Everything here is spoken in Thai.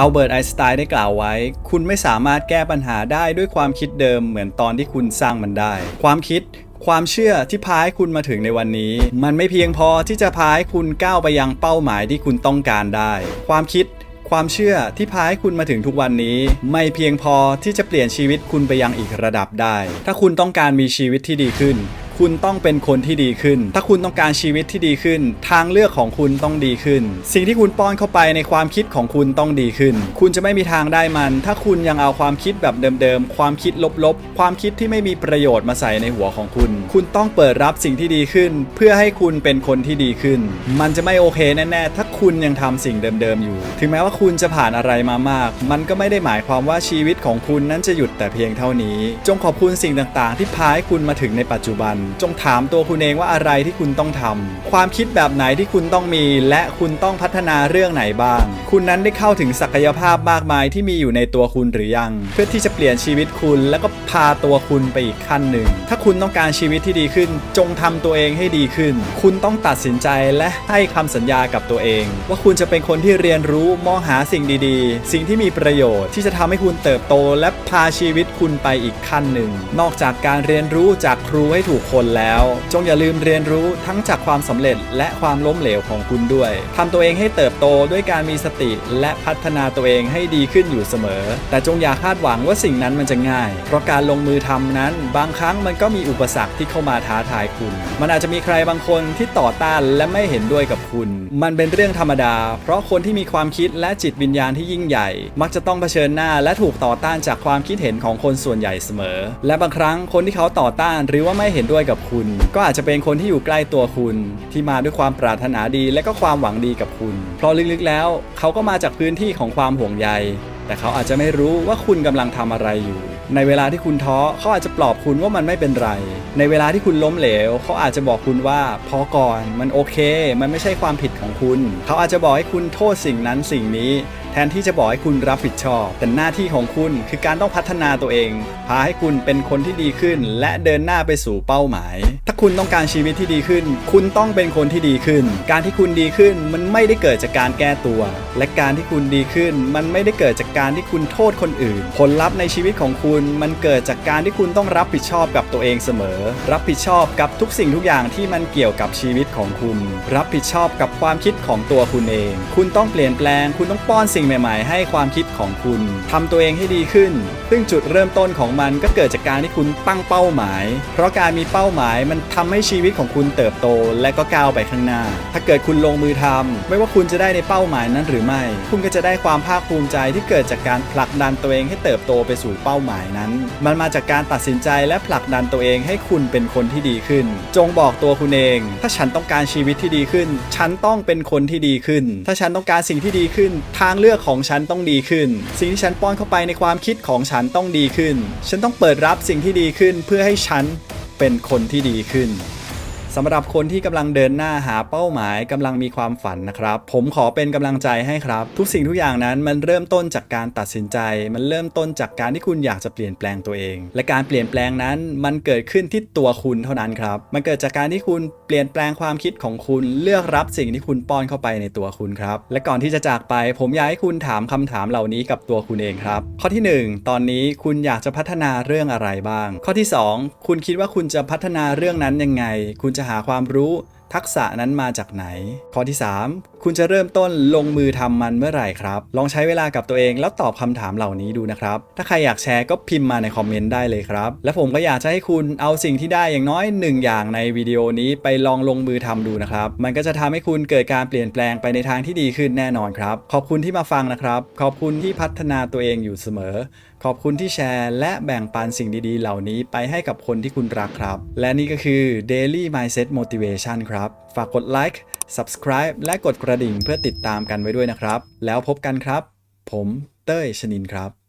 อัลเบิร์ตไอน์สไตน์ได้กล่าวไว้ คุณไม่สามารถแก้ปัญหาได้ด้วยความคิดเดิมเหมือนตอนที่คุณสร้างมันได้ ความคิด ความเชื่อที่พาให้คุณมาถึงในวันนี้ มันไม่เพียงพอที่จะพาให้คุณก้าวไปยังเป้าหมายที่คุณต้องการได้ ความคิดความเชื่อที่พาให้คุณมาถึงทุกวันนี้ ไม่เพียงพอที่จะเปลี่ยนชีวิตคุณไปยังอีกระดับได้ ถ้าคุณต้องการมีชีวิตที่ดีขึ้น คุณต้องเป็นคนที่ดีขึ้น ถ้าคุณต้องการชีวิตที่ดีขึ้น ทางเลือกของคุณต้องดีขึ้น สิ่งที่คุณป้อนเข้าไปในความคิดของคุณต้องดีขึ้น คุณจะไม่มีทางได้มัน ถ้าคุณยังเอาความคิดแบบเดิมๆ ความคิดลบๆ ความคิดที่ไม่มีประโยชน์มาใส่ในหัวของคุณ คุณต้องเปิดรับสิ่งที่ดีขึ้น เพื่อให้คุณเป็นคนที่ดีขึ้น มันจะไม่โอเคแน่ๆถ้า คุณยังทำสิ่งเดิมๆอยู่ ถึงแม้ว่าคุณจะผ่านอะไรมามาก มันก็ไม่ได้หมายความว่าชีวิตของคุณนั้นจะหยุดแต่เพียงเท่านี้ จงขอบคุณสิ่งต่างๆ ที่พาให้คุณมาถึงในปัจจุบัน จงถามตัวคุณเองว่าอะไรที่คุณต้องทำความคิดแบบไหนที่คุณต้องมี และคุณต้องพัฒนาเรื่องไหนบ้าง คุณนั้นได้เข้าถึงศักยภาพมากมายที่มีอยู่ในตัวคุณหรือยัง เพื่อที่จะเปลี่ยนชีวิตคุณ แล้วก็พาตัวคุณไปอีกขั้นหนึ่ง ถ้าคุณต้องการชีวิตที่ดีขึ้น จงทำตัวเองให้ดีขึ้น คุณต้องตัดสินใจและให้คำสัญญากับตัวเองว่าคุณจะเป็นคนที่เรียนรู้มองหาสิ่งดีๆ สิ่งที่มีประโยชน์ที่จะทำให้คุณเติบโตและพาชีวิตคุณไปอีกขั้นหนึ่ง นอกจากการเรียนรู้จากครูให้ถูกคนแล้ว จงอย่าลืมเรียนรู้ทั้งจากความสำเร็จและความล้มเหลวของคุณด้วยทำตัวเองให้เติบโตด้วยการมีสติและพัฒนาตัวเองให้ดีขึ้นอยู่เสมอ แต่จงอย่าคาดหวังว่าสิ่งนั้นมันจะง่าย เพราะการลงมือทำนั้น บางครั้งมันก็มีอุปสรรคที่เข้ามาท้าทายคุณ มันอาจจะมีใครบางคนที่ต่อต้านและไม่เห็นด้วยกับคุณ มันเป็นเรื่องธรรมดา เพราะคนที่มีความคิดและจิตวิญญาณที่ยิ่งใหญ่ มักจะต้องเผชิญหน้าและถูกต่อต้านจากความคิดเห็นของคนส่วนใหญ่เสมอ และบางครั้งคนที่เขาต่อต้านหรือว่าไม่เห็นด้วยกับคุณ ก็อาจจะเป็นคนที่อยู่ใกล้ตัวคุณ ที่มาด้วยความปรารถนาดีและก็ความหวังดีกับคุณ เพราะลึกๆแล้ว เขาก็มาจากพื้นที่ของความห่วงใย แต่เขาอาจจะไม่รู้ว่าคุณกำลังทำอะไรอยู่ ในเวลาที่คุณท้อเขาอาจจะปลอบคุณว่ามันไม่เป็นไร ในเวลาที่คุณล้มเหลวเขาอาจจะบอกคุณว่าพอก่อนมันโอเค มันไม่ใช่ความผิดของคุณ เขาอาจจะบอกให้คุณโทษสิ่งนั้นสิ่งนี้ แทนที่จะบอกให้คุณรับผิดชอบ แต่หน้าที่ของคุณคือการต้องพัฒนาตัวเอง พาให้คุณเป็นคนที่ดีขึ้น และเดินหน้าไปสู่เป้าหมาย ถ้าคุณต้องการชีวิตที่ดีขึ้น คุณต้องเป็นคนที่ดีขึ้น การที่คุณดีขึ้นมันไม่ได้เกิดจากการแก้ตัว และการที่คุณดีขึ้น มันไม่ได้เกิดจากการที่คุณโทษคนอื่น ผลลัพธ์ในชีวิตของคุณมันเกิดจากการที่คุณต้องรับผิดชอบกับตัวเองเสมอ รับผิดชอบกับทุกสิ่งทุกอย่างที่มันเกี่ยวกับชีวิตของคุณ รับผิดชอบกับความคิดของตัวคุณเอง คุณต้องเปลี่ยนแปลง คุณต้องป้อนสิ่งใหม่ๆ ให้ความคิดของคุณทำตัวเองให้ดีขึ้น ซึ่งจุดเริ่มต้นของมันก็เกิดจากการที่คุณตั้งเป้าหมาย เพราะการมีเป้าหมายมันทำให้ชีวิตของคุณเติบโตและก็ก้าวไปข้างหน้า ถ้าเกิดคุณลงมือทำไม่ว่าคุณจะได้ในเป้าหมายนั้นหรือไม่ คุณก็จะได้ความภาคภูมิใจที่เกิดจากการผลักดันตัวเองให้เติบโตไปสู่เป้าหมายนั้น มันมาจากการตัดสินใจและผลักดันตัวเองให้คุณเป็นคนที่ดีขึ้น จงบอกตัวคุณเอง ถ้าฉันต้องการชีวิตที่ดีขึ้น ฉันต้องเป็นคนที่ดีขึ้น ถ้าฉันต้องการสิ่งที่ดีขึ้น ทางเลือกของฉันต้องดีขึ้น สิ่งที่ฉันป้อนเข้าไปในความคิดของฉันต้องดีขึ้น ฉันต้องเปิดรับสิ่งที่ดีขึ้นเพื่อให้ฉันเป็นคนที่ดีขึ้น สำหรับคนที่กำลังเดินหน้าหาเป้าหมายกำลังมีความฝันนะครับ ผมขอเป็นกำลังใจให้ครับ ทุกสิ่งทุกอย่างนั้นมันเริ่มต้นจากการตัดสินใจ มันเริ่มต้นจากการที่คุณอยากจะเปลี่ยนแปลงตัวเอง และการเปลี่ยนแปลงนั้นมันเกิดขึ้นที่ตัวคุณเท่านั้นครับ มันเกิดจากการที่คุณเปลี่ยนแปลงความคิดของคุณเลือกรับสิ่งที่คุณป้อนเข้าไปในตัวคุณครับ และก่อนที่จะจากไป ผมอยากให้คุณถามคำถามเหล่านี้กับตัวคุณเองครับ ข้อที่หนึ่งตอนนี้คุณอยากจะพัฒนาเรื่องอะไรบ้าง ข้อที่สองคุณคิดว่าคุณจะพัฒนาเรื่องนั้นยังไง คุณจะหาความรู้ ทักษะนั้นมาจากไหน ข้อที่ 3 คุณจะเริ่มต้นลงมือทำมันเมื่อไหร่ครับ ลองใช้เวลากับตัวเองแล้วตอบคำถามเหล่านี้ดูนะครับ ถ้าใครอยากแชร์ก็พิมพ์มาในคอมเมนต์ได้เลยครับ และผมก็อยากจะให้คุณเอาสิ่งที่ได้อย่างน้อยหนึ่งอย่างในวิดีโอนี้ไปลองลงมือทำดูนะครับ มันก็จะทำให้คุณเกิดการเปลี่ยนแปลงไปในทางที่ดีขึ้นแน่นอนครับ ขอบคุณที่มาฟังนะครับ ขอบคุณที่พัฒนาตัวเองอยู่เสมอ ขอบคุณที่แชร์ และแบ่งปันสิ่งดีๆ เหล่านี้ไปให้กับคนที่คุณรักครับ และนี่ก็คือ Daily Mindset Motivation ครับ ฝากกดไลค์ Subscribe และกดกระดิ่งเพื่อติดตามกันไว้ด้วยนะครับ แล้วพบกันครับ ผมเต้ยชนินครับ